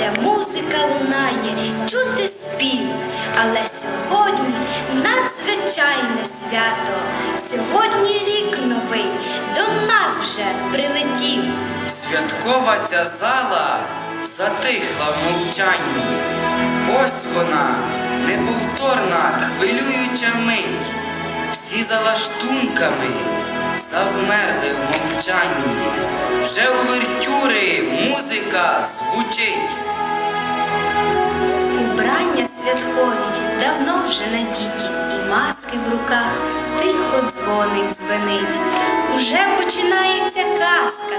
де музика лунає, чути спів. Але сьогодні надзвичайне свято. Сьогодні рік новий до нас вже прилетів. Святкова ця зала затихла в мовчанні. Ось вона, неповторна, хвилююча мить. Всі за лаштунками завмерли в мовчанні, вже увертюри музика звучить. Убрання святкові давно вже надіті, і маски в руках, тихо дзвоник дзвенить. Уже починається казка,